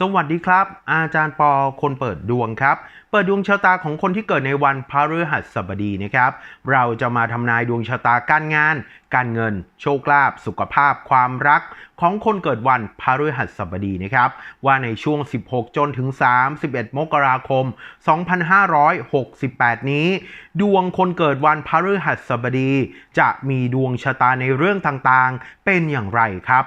สวัสดีครับ อาจารย์ปอคนเปิดดวงครับ เปิดดวงชะตาของคนที่เกิดในวันพฤหัสบดีนะครับ เราจะมาทำนายดวงชะตาการงาน การเงิน โชคลาภสุขภาพ ความรัก ของคนเกิดวันพฤหัสบดีนะครับ ว่าในช่วง 16 จนถึง 31 มกราคม 2568 นี้ ดวงคนเกิดวันพฤหัสบดี จะมีดวงชะตาในเรื่องต่างๆ เป็นอย่างไรครับ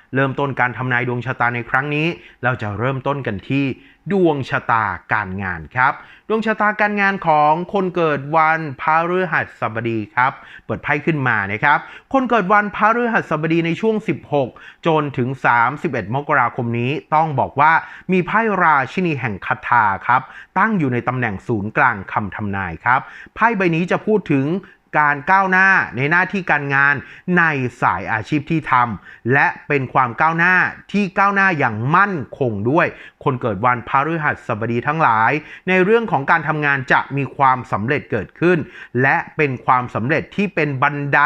เริ่มต้นการทำนายดวงชะตาในครั้งนี้ เราจะเริ่มต้นกันที่ดวงชะตาการงานครับ ดวงชะตาการงานของคนเกิดวันพฤหัสบดีครับ เปิดไพ่ขึ้นมานะครับ คนเกิดวันพฤหัสบดีในช่วง 16 จนถึง 31 มกราคมนี้ต้องบอกว่ามีไพ่ราชินีแห่งคาถาครับ ตั้งอยู่ในตำแหน่งศูนย์กลางคำทำนายครับ ไพ่ใบนี้จะพูดถึง การก้าวหน้าในหน้าที่การงานในสายอาชีพที่ทำและเป็นความก้าวหน้าที่ก้าวหน้าอย่างมั่นคงด้วย คนเกิดวันพฤหัสบดีทั้งหลาย ในเรื่องของการทำงานจะมีความสำเร็จเกิดขึ้น และเป็นความสำเร็จที่เป็นบันได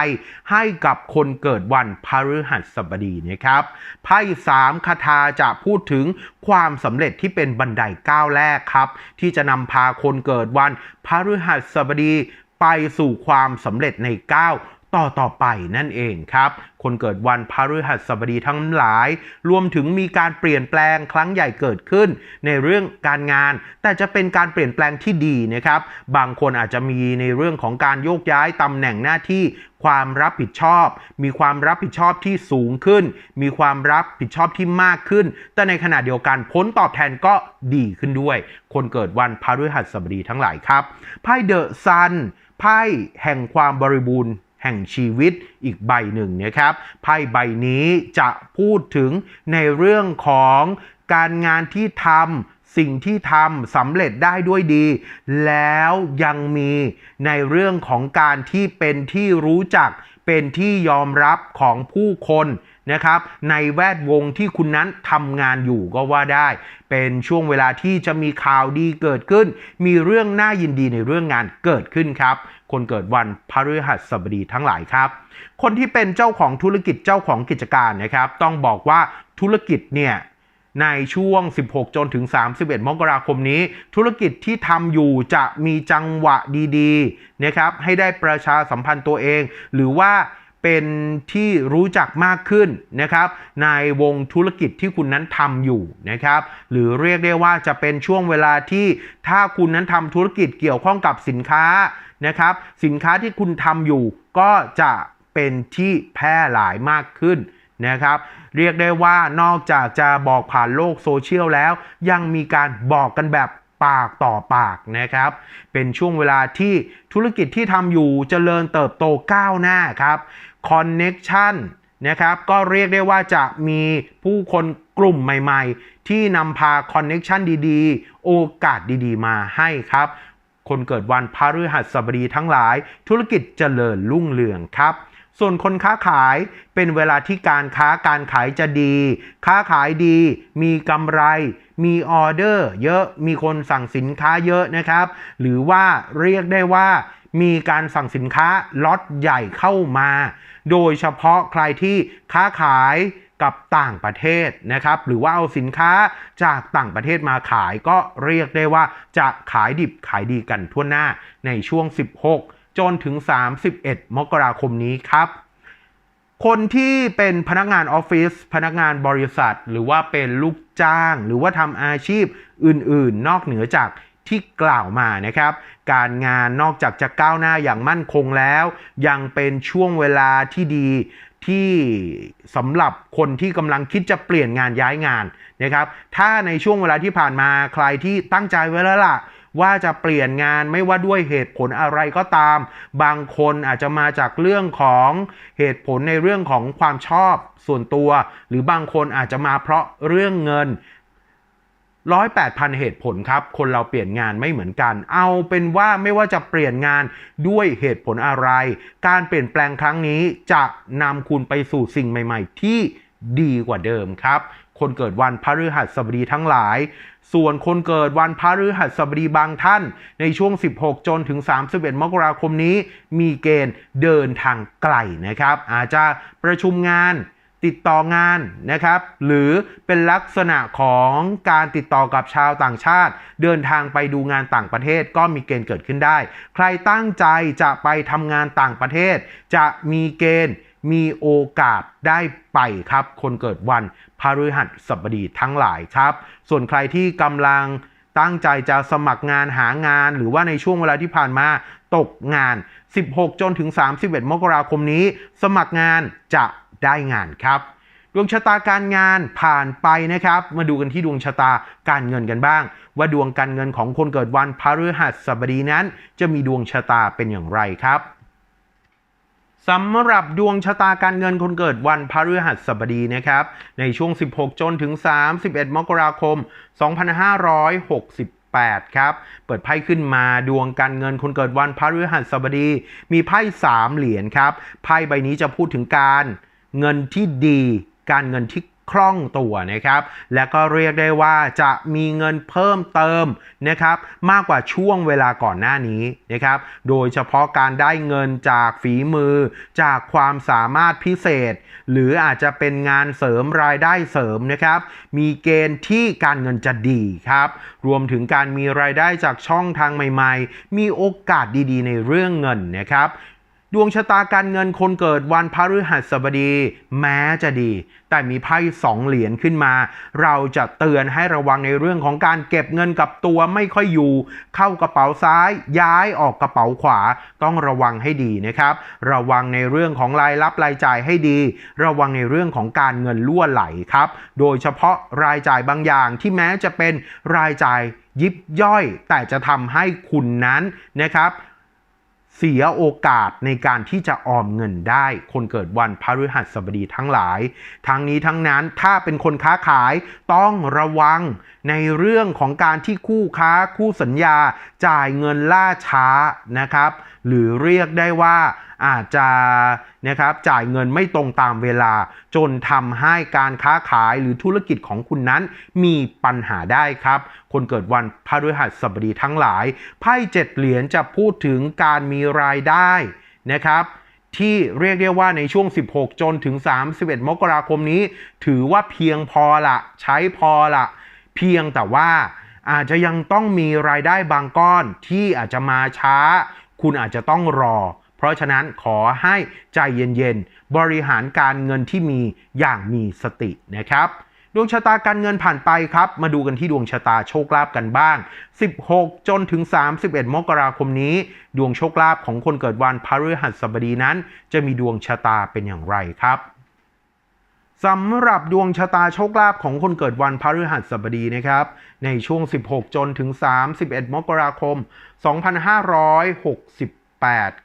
ให้กับคนเกิดวันพฤหัสบดีนะครับไพ่สามคาถาจะพูดถึงความสำเร็จที่เป็นบันไดก้าวแรกครับ ที่จะนำพาคนเกิดวันพฤหัสบดี ไปสู่ความสำเร็จในก้าว ต่อต่อไปนั่นเองครับ คนเกิดวันพฤหัสบดีทั้งหลาย รวมถึงมีการเปลี่ยนแปลงครั้งใหญ่เกิดขึ้น ในเรื่องการงาน แต่จะเป็นการเปลี่ยนแปลงที่ดีนะครับ บางคนอาจจะมีในเรื่องของการโยกย้ายตำแหน่งหน้าที่ความรับผิดชอบ มีความรับผิดชอบที่สูงขึ้น มีความรับผิดชอบที่มากขึ้น แต่ในขณะเดียวกันผลตอบแทนก็ดีขึ้นด้วย คนเกิดวันพฤหัสบดีทั้งหลายครับ ไพ่เดอะซัน ไพ่แห่งความบริบูรณ์ แห่งชีวิตอีกใบหนึ่งนะครับไพ่ใบนี้จะพูดถึงในเรื่องของการงานที่ทำสิ่งที่ทำสำเร็จได้ด้วยดี แล้วยังมีในเรื่องของการที่เป็นที่รู้จักเป็นที่ยอมรับของผู้คน นะครับในแวดวงที่คุณนั้นทำงานอยู่ก็ว่าได้ เป็นช่วงเวลาที่จะมีข่าวดีเกิดขึ้น มีเรื่องน่ายินดีในเรื่องงานเกิดขึ้นครับ คนเกิดวันพฤหัสบดีทั้งหลายครับ คนที่เป็นเจ้าของธุรกิจเจ้าของกิจการนะครับต้องบอกว่าธุรกิจเนี่ยในช่วง 16 จนถึง 31 มกราคมนี้ ธุรกิจที่ทำอยู่จะมีจังหวะดีๆนะครับให้ได้ประชาสัมพันธ์ตัวเอง หรือว่า เป็นที่รู้จักมากขึ้นนะครับในวงธุรกิจที่คุณนั้นทำอยู่นะครับหรือเรียกได้ว่าจะเป็นช่วงเวลาที่ถ้าคุณนั้นทำธุรกิจเกี่ยวข้องกับสินค้านะครับสินค้าที่คุณทำอยู่ก็จะเป็นที่แพร่หลายมากขึ้นนะครับเรียกได้ว่านอกจากจะบอกผ่านโลกโซเชียลแล้ว ยังมีการบอกกันแบบปากต่อปากนะครับ เป็นช่วงเวลาที่ธุรกิจที่ทำอยู่เจริญเติบโตก้าวหน้าครับ คอนเน็กชันนะครับก็เรียกได้ว่าจะมีผู้คนกลุ่มใหม่ๆ ที่นำพาคอนเน็กชันดีๆ โอกาสดีๆ มาให้ครับ คนเกิดวันพฤหัสบดีทั้งหลาย ธุรกิจเจริญรุ่งเรืองครับ ส่วนคนค้าขายเป็นเวลาที่การค้าการขายจะดี ค้าขายดี มีกำไร มีออเดอร์ เยอะ มีคนสั่งสินค้าเยอะนะครับ หรือว่าเรียกได้ว่ามีการสั่งสินค้าล็อตใหญ่เข้ามา โดยเฉพาะใครที่ค้าขายกับต่างประเทศนะครับ หรือว่าเอาสินค้าจากต่างประเทศมาขายก็เรียกได้ว่าจะขายดิบขายดีกันทั่วหน้าในช่วง 16 จนถึง 31 มกราคมนี้ครับ คนที่เป็นพนักงานออฟฟิศพนักงานบริษัท หรือว่าเป็นลูกจ้าง หรือว่าทำอาชีพอื่นๆ นอกเหนือจากที่กล่าวมานะครับ การงานนอกจากจะก้าวหน้าอย่างมั่นคงแล้ว ยังเป็นช่วงเวลาที่ดีที่สำหรับคนที่กำลังคิดจะเปลี่ยนงานย้ายงานนะครับ ถ้าในช่วงเวลาที่ผ่านมาใครที่ตั้งใจไว้แล้วล่ะ ว่าจะเปลี่ยนงานไม่ว่าด้วยเหตุผลอะไรก็ตาม บางคนอาจจะมาจากเรื่องของเหตุผลในเรื่องของความชอบส่วนตัว หรือบางคนอาจจะมาเพราะเรื่องเงินร้อยแปดพันเหตุผลครับ คนเราเปลี่ยนงานไม่เหมือนกัน เอาเป็นว่าไม่ว่าจะเปลี่ยนงานด้วยเหตุผลอะไร การเปลี่ยนแปลงครั้งนี้จะนำคุณไปสู่สิ่งใหม่ ๆ ที่ดีกว่าเดิมครับ คนเกิดวันพฤหัสบดีทั้งหลาย ส่วนคนเกิดวันพฤหัสบดีบางท่าน ในช่วง 16 จนถึง 31 มกราคมนี้ มีเกณฑ์เดินทางไกลนะครับ อาจจะประชุมงานติดต่องานนะครับ หรือเป็นลักษณะของการติดต่อกับชาวต่างชาติ เดินทางไปดูงานต่างประเทศก็มีเกณฑ์เกิดขึ้นได้ ใครตั้งใจจะไปทำงานต่างประเทศ จะมีเกณฑ์ มีโอกาสได้ไปครับ คนเกิดวันพฤหัสบดีทั้งหลายครับ ส่วนใครที่กำลังตั้งใจจะสมัครงานหางาน หรือว่าในช่วงเวลาที่ผ่านมาตกงาน 16 จนถึง 31 มกราคมนี้ สมัครงานจะได้งานครับดวงชะตาการงานผ่านไปนะครับ มาดูกันที่ดวงชะตาการเงินกันบ้าง ว่าดวงการเงินของคนเกิดวันพฤหัสบดีนั้น จะมีดวงชะตาเป็นอย่างไรครับ สำหรับดวงชะตาการเงินคนเกิดวันพฤหัสบดีนะครับ ในช่วง 16 จนถึง 31 มกราคม 2568ครับ เปิดไพ่ขึ้นมาดวงการเงินคนเกิดวันพฤหัสบดี มีไพ่ 3 เหรียญครับ ไพ่ใบนี้จะพูดถึงการเงินที่ดี การเงินที่ คล่องตัวนะครับ และก็เรียกได้ว่าจะมีเงินเพิ่มเติมนะครับมากกว่าช่วงเวลาก่อนหน้านี้นะครับ โดยเฉพาะการได้เงินจากฝีมือ จากความสามารถพิเศษ หรืออาจจะเป็นงานเสริมรายได้เสริมนะครับ มีเกณฑ์ที่การเงินจะดีครับ รวมถึงการมีรายได้จากช่องทางใหม่ ๆ มีโอกาสดีๆ ในเรื่องเงินนะครับ ดวงชะตาการเงินคนเกิดวันพฤหัสบดี แม้จะดี แต่มีไพ่สองเหรียญขึ้นมา เราจะเตือนให้ระวังในเรื่องของการเก็บเงินกับตัวไม่ค่อยอยู่ เข้ากระเป๋าซ้าย ย้ายออกกระเป๋าขวาต้องระวังให้ดีนะครับ ระวังในเรื่องของรายรับรายจ่ายให้ดี ระวังในเรื่องของการเงินล่วไหลครับ โดยเฉพาะรายจ่ายบางอย่างที่แม้จะเป็นรายจ่ายยิบย่อย แต่จะทำให้คุณนั้นนะครับ เสียโอกาสในการที่จะออมเงินได้ คนเกิดวันพฤหัสบดีทั้งหลาย ทั้งนี้ทั้งนั้นถ้าเป็นคนค้าขายต้องระวังในเรื่องของการที่คู่ค้าคู่สัญญาจ่ายเงินล่าช้านะครับ หรือเรียกได้ว่า อาจจะนะครับจ่ายเงินไม่ตรงตามเวลา จนทำให้การค้าขายหรือธุรกิจของคุณนั้นมีปัญหาได้ครับ คนเกิดวันพฤหัสบดีทั้งหลาย ไพ่เจ็ดเหรียญจะพูดถึงการมีรายได้นะครับที่เรียกได้ว่าในช่วง 16 จนถึง 31 มกราคมนี้ ถือว่าเพียงพอละ ใช้พอละ เพียงแต่ว่าอาจจะยังต้องมีรายได้บางก้อนที่อาจจะมาช้า คุณอาจจะต้องรอ ราะฉะนั้นขอให้ใจเย็นๆ บริหารการเงินที่มีอย่างมีสตินะครับดวงชะตาการเงินผ่านไปครับ มาดูกันที่ดวงชะตาโชคลาภกันบ้าง 16 จนถึง 31 มกราคมนี้ ดวงโชคลาภของคนเกิดวันพฤหัสบดีนั้น จะมีดวงชะตาเป็นอย่างไรครับสำหรับดวงชะตาโชคลาภของคนเกิดวันพฤหัสบดีนะครับ ในช่วง 16 จนถึง 31 มกราคม 2568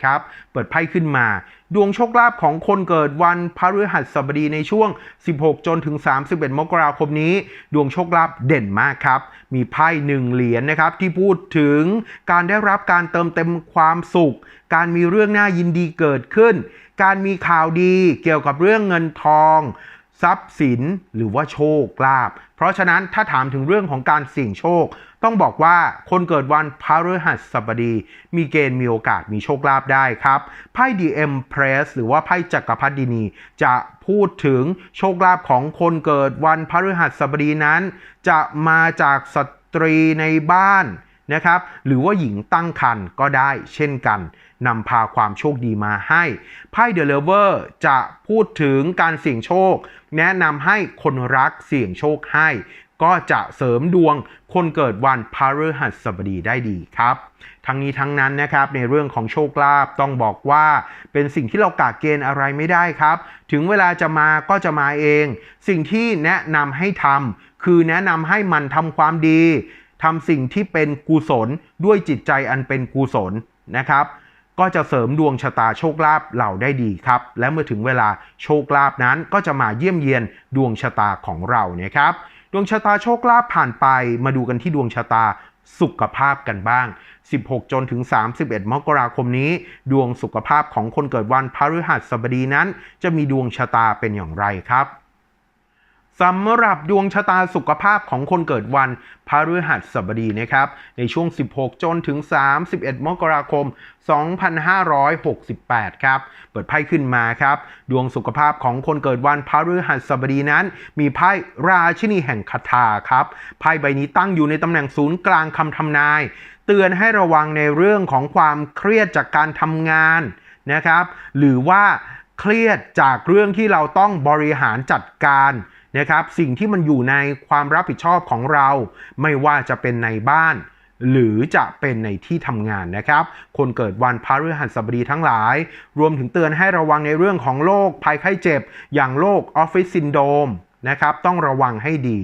ครับ เปิดไพ่ขึ้นมา ดวงโชคลาภของคนเกิดวันพฤหัสบดีในช่วง 16 จนถึง 31 มกราคมนี้ ดวงโชคลาภเด่นมากครับ มีไพ่หนึ่งเหรียญนะครับ ที่พูดถึงการได้รับการเติมเต็มความสุข การมีเรื่องน่ายินดีเกิดขึ้น การมีข่าวดีเกี่ยวกับเรื่องเงินทอง ทรัพย์สินหรือว่าโชคลาภเพราะฉะนั้นถ้าถามถึงเรื่องของการเสี่ยงโชค ต้องบอกว่าคนเกิดวันพฤหัสบดี มีเกณฑ์มีโอกาสมีโชคลาภได้ครับไพ่ DM Press หรือว่าไพ่จักรพรรดินี จะพูดถึงโชคลาภของคนเกิดวันพฤหัสบดีนั้น จะมาจากสตรีในบ้านนะครับ หรือว่าหญิงตั้งครรภ์ก็ได้เช่นกัน นำพาความโชคดีมาให้ไพ่เดลเวอร์จะพูดถึงการเสี่ยงโชค แนะนำให้คนรักเสี่ยงโชคให้ ก็จะเสริมดวงคนเกิดวันพฤหัสบดีได้ดีครับ ทั้งนี้ทั้งนั้นนะครับในเรื่องของโชคลาภต้องบอกว่า เป็นสิ่งที่เรากาเกณฑ์อะไรไม่ได้ครับ ถึงเวลาจะมาก็จะมาเอง สิ่งที่แนะนำให้ทำคือแนะนำให้มันทำความดีทำสิ่งที่เป็นกุศลด้วยจิตใจอันเป็นกุศลนะครับ ก็จะเสริมดวงชะตาโชคลาภเราได้ดีครับ และเมื่อถึงเวลาโชคลาภนั้นก็จะมาเยี่ยมเยียนดวงชะตาของเราเนี่ยครับดวงชะตาโชคลาภผ่านไป มาดูกันที่ดวงชะตาสุขภาพกันบ้าง 16 จนถึง 31 มกราคมนี้ ดวงสุขภาพของคนเกิดวันพฤหัสบดีนั้น จะมีดวงชะตาเป็นอย่างไรครับ สำหรับดวงชะตาสุขภาพของคนเกิดวันพฤหัสบดีนะครับ ในช่วง 16 จนถึง 31 มกราคม 2568 ครับ เปิดไพ่ขึ้นมาครับ ดวงสุขภาพของคนเกิดวันพฤหัสบดีนั้น มีไพ่ราชินีแห่งคาถาครับ ไพ่ใบนี้ตั้งอยู่ในตำแหน่งศูนย์กลางคำทำนาย เตือนให้ระวังในเรื่องของความเครียดจากการทำงานนะครับ หรือว่าเครียดจากเรื่องที่เราต้องบริหารจัดการ นะครับสิ่งที่มันอยู่ในความรับผิดชอบของเรา ไม่ว่าจะเป็นในบ้าน หรือจะเป็นในที่ทำงานนะครับ คนเกิดวันพฤหัสบดีทั้งหลาย รวมถึงเตือนให้ระวังในเรื่องของโรคภัยไข้เจ็บ อย่างโรคออฟฟิศซินโดมนะครับต้องระวังให้ดี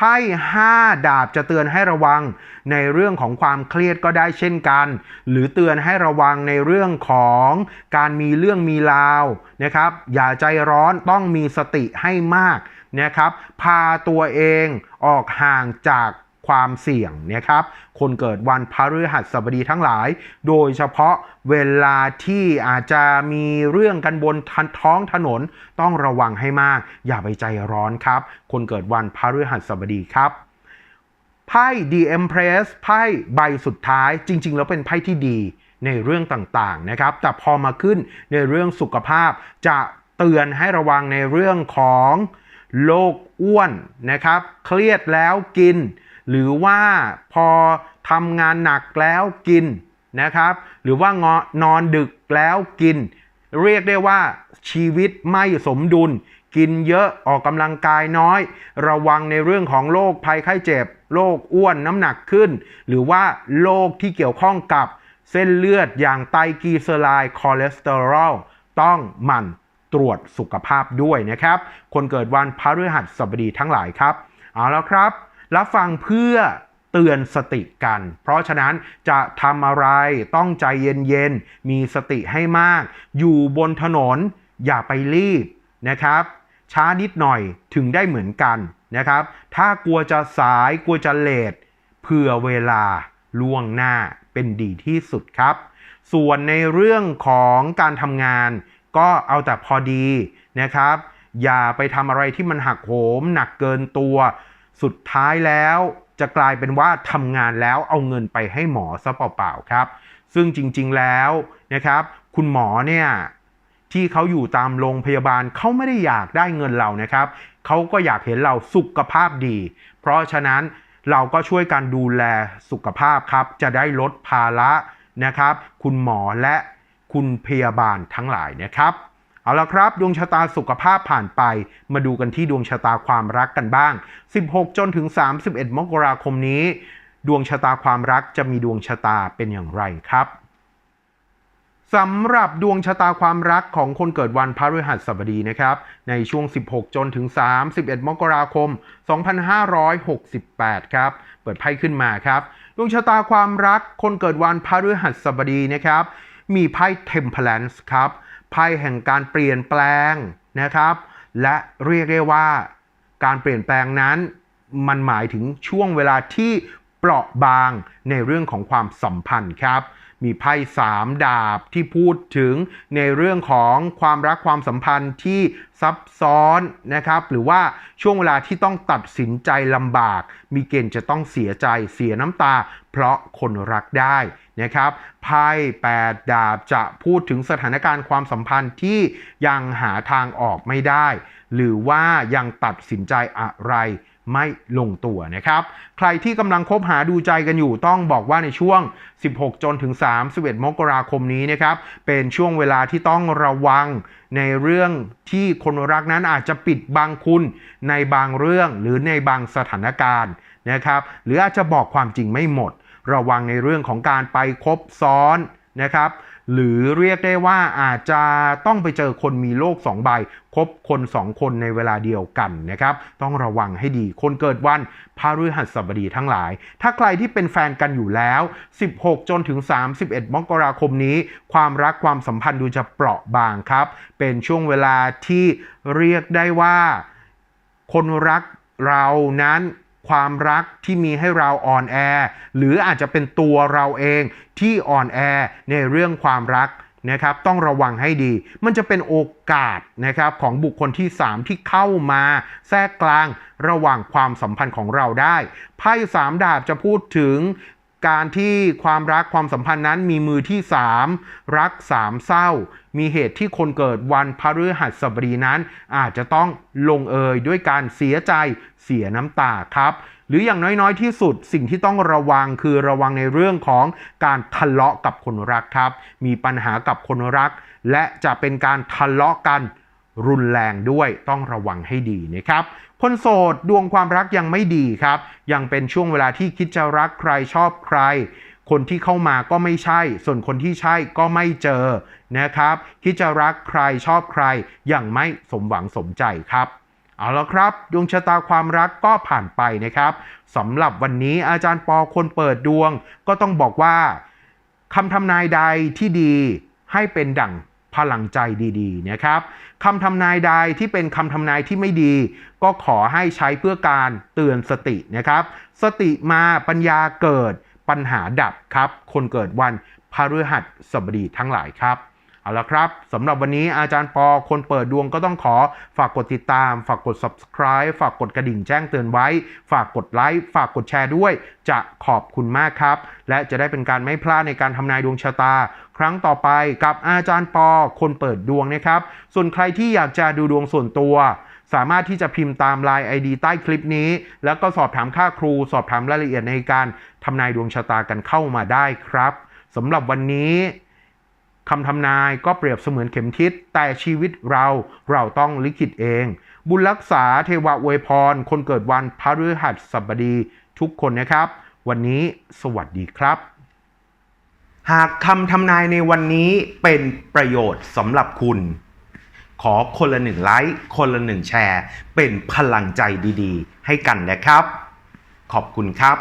ไพ่5ดาบจะเตือนให้ระวังในเรื่องของความเครียดก็ได้เช่นกัน หรือเตือนให้ระวังในเรื่องของการมีเรื่องมีราวนะครับอย่าใจร้อนต้องมีสติให้มากนะครับพาตัวเองออกห่างจาก ความเสี่ยงนะครับ คนเกิดวันพฤหัสบดีทั้งหลาย โดยเฉพาะเวลาที่อาจจะมีเรื่องกันบนท้องถนนต้องระวังให้มาก อย่าไปใจร้อนครับ คนเกิดวันพฤหัสบดีครับไพ่ The Empress ไพ่ใบสุดท้ายจริง ๆ แล้วเป็นไพ่ที่ดีในเรื่องต่าง ๆ นะครับ แต่พอมาขึ้นในเรื่องสุขภาพ จะเตือนให้ระวังในเรื่องของโรคอ้วนนะครับ เครียดแล้วกิน หรือว่าพอทำงานหนักแล้วกินนะครับ หรือว่างนอนดึกแล้วกิน เรียกได้ว่าชีวิตไม่สมดุล กินเยอะออกกำลังกายน้อย ระวังในเรื่องของโรคภัยไข้เจ็บโรคอ้วนน้ำหนักขึ้น หรือว่าโรคที่เกี่ยวข้องกับเส้นเลือดอย่างไตรกลีเซอไรด์คอเลสเตอรอลต้องหมั่นตรวจสุขภาพด้วยนะครับ คนเกิดวันพฤหัสบดีทั้งหลายครับ เอาแล้วครับ รับฟังเพื่อเตือนสติกัน เพราะฉะนั้นจะทำอะไรต้องใจเย็นๆ มีสติให้มาก อยู่บนถนนอย่าไปรีบนะครับ ช้านิดหน่อยถึงได้เหมือนกันนะครับ ถ้ากลัวจะสายกลัวจะเลทเผื่อเวลาล่วงหน้าเป็นดีที่สุดครับ ส่วนในเรื่องของการทำงาน ก็เอาแต่พอดีนะครับ อย่าไปทำอะไรที่มันหักโหมหนักเกินตัว สุดท้ายแล้วจะกลายเป็นว่าทำงานแล้วเอาเงินไปให้หมอซะเปล่าๆครับ ซึ่งจริงๆแล้วนะครับ คุณหมอเนี่ยที่เขาอยู่ตามโรงพยาบาลเขาไม่ได้อยากได้เงินเรานะครับเขาก็อยากเห็นเราสุขภาพดี เพราะฉะนั้นเราก็ช่วยกันดูแลสุขภาพครับ จะได้ลดภาระนะครับ คุณหมอและคุณพยาบาลทั้งหลายนะครับ เอาละครับ ดวงชะตาสุขภาพผ่านไป มาดูกันที่ดวงชะตาความรักกันบ้าง 16 จนถึง 31 มกราคมนี้ ดวงชะตาความรักจะมีดวงชะตาเป็นอย่างไรครับสำหรับดวงชะตาความรักของคนเกิดวันพฤหัสบดีนะครับ ในช่วง 16 จนถึง 31 มกราคม 2568 ครับ เปิดไพ่ขึ้นมาครับ ดวงชะตาความรักคนเกิดวันพฤหัสบดีนะครับ มีไพ่ Temperance ครับ ภัยแห่งการเปลี่ยนแปลงนะครับ และเรียกได้ว่าการเปลี่ยนแปลงนั้นมันหมายถึงช่วงเวลาที่เปราะบางในเรื่องของความสัมพันธ์ครับ มีไพ่สามดาบที่พูดถึงในเรื่องของความรักความสัมพันธ์ที่ซับซ้อนนะครับ หรือว่าช่วงเวลาที่ต้องตัดสินใจลำบาก มีเกณฑ์จะต้องเสียใจเสียน้ำตา เพราะคนรักได้นะครับไพ่แปดดาบจะพูดถึงสถานการณ์ความสัมพันธ์ที่ยังหาทางออกไม่ได้ หรือว่ายังตัดสินใจอะไร ไม่ลงตัวนะครับ ใครที่กำลังคบหาดูใจกันอยู่ต้องบอกว่าในช่วง 16 จนถึง 31 มกราคมนี้นะครับ เป็นช่วงเวลาที่ต้องระวังในเรื่องที่คนรักนั้นอาจจะปิดบังคุณในบางเรื่องหรือในบางสถานการณ์นะครับ หรืออาจจะบอกความจริงไม่หมด ระวังในเรื่องของการไปคบซ้อน นะครับ หรือเรียกได้ว่าอาจจะต้องไปเจอคนมีโลก2ใบคบคน 2 คนในเวลาเดียวกันนะครับ ต้องระวังให้ดี คนเกิดวันพฤหัสบดีทั้งหลาย ถ้าใครที่เป็นแฟนกันอยู่แล้ว 16 จนถึง 31 มกราคมนี้ ความรักความสัมพันธ์ดูจะเปราะบางครับ เป็นช่วงเวลาที่เรียกได้ว่า คนรักเรานั้น ความรักที่มีให้เราอ่อนแอ หรืออาจจะเป็นตัวเราเองที่อ่อนแอในเรื่องความรักนะครับต้องระวังให้ดี มันจะเป็นโอกาสนะครับของบุคคลที่ 3 ที่เข้ามาแทรกกลางระหว่างความสัมพันธ์ของเราได้ไพ่สามดาบจะพูดถึง การที่ความรักความสัมพันธ์นั้นมีมือที่ 3 รักสามเศร้า มีเหตุที่คนเกิดวันพฤหัสบดีนั้น อาจจะต้องลงเอยด้วยการเสียใจเสียน้ำตาครับ หรืออย่างน้อยๆที่สุดสิ่งที่ต้องระวังคือระวังในเรื่องของการทะเลาะกับคนรักครับ มีปัญหากับคนรัก และจะเป็นการทะเลาะกัน รุนแรงด้วยต้องระวังให้ดีนะครับ คนโสดดวงความรักยังไม่ดีครับ ยังเป็นช่วงเวลาที่คิดจะรักใครชอบใคร คนที่เข้ามาก็ไม่ใช่ ส่วนคนที่ใช่ก็ไม่เจอนะครับ คิดจะรักใครชอบใคร ยังไม่สมหวังสมใจครับเอาละครับ ดวงชะตาความรักก็ผ่านไปนะครับสำหรับวันนี้อาจารย์ปอคนเปิดดวง ก็ต้องบอกว่าคำทำนายใดที่ดีให้เป็นดั่ง พลังใจดีๆนะครับคำทำนายใดที่เป็นคำทำนายที่ไม่ดี ก็ขอให้ใช้เพื่อการเตือนสตินะครับ สติมาปัญญาเกิดปัญหาดับครับ คนเกิดวันพฤหัสบดีทั้งหลายครับเอาละครับสำหรับวันนี้อาจารย์ปอคนเปิดดวงก็ต้องขอฝากกดติดตาม ฝากกด subscribe ฝากกดกระดิ่งแจ้งเตือนไว้ ฝากกดไลค์ฝากกดแชร์ด้วย จะขอบคุณมากครับ และจะได้เป็นการไม่พลาดในการทำนายดวงชะตา ครั้งต่อไปกับอาจารย์ปอคนเปิดดวงนะครับ ส่วนใครที่อยากจะดูดวงส่วนตัว สามารถที่จะพิมพ์ตาม Line ID ใต้คลิปนี้ แล้วก็สอบถามค่าครู สอบถามรายละเอียดในการทำนายดวงชะตากันเข้ามาได้ครับสำหรับวันนี้คำทำนายก็เปรียบเสมือนเข็มทิศ แต่ชีวิตเราเราต้องลิขิตเอง บุญรักษาเทวะอวยพร คนเกิดวันพฤหัสบดีทุกคนนะครับ วันนี้สวัสดีครับ หากคำทำนายในวันนี้เป็นประโยชน์สำหรับคุณ ขอคนละหนึ่งไลค์ คนละหนึ่งแชร์ เป็นพลังใจดีๆ ให้กันนะครับ ขอบคุณครับ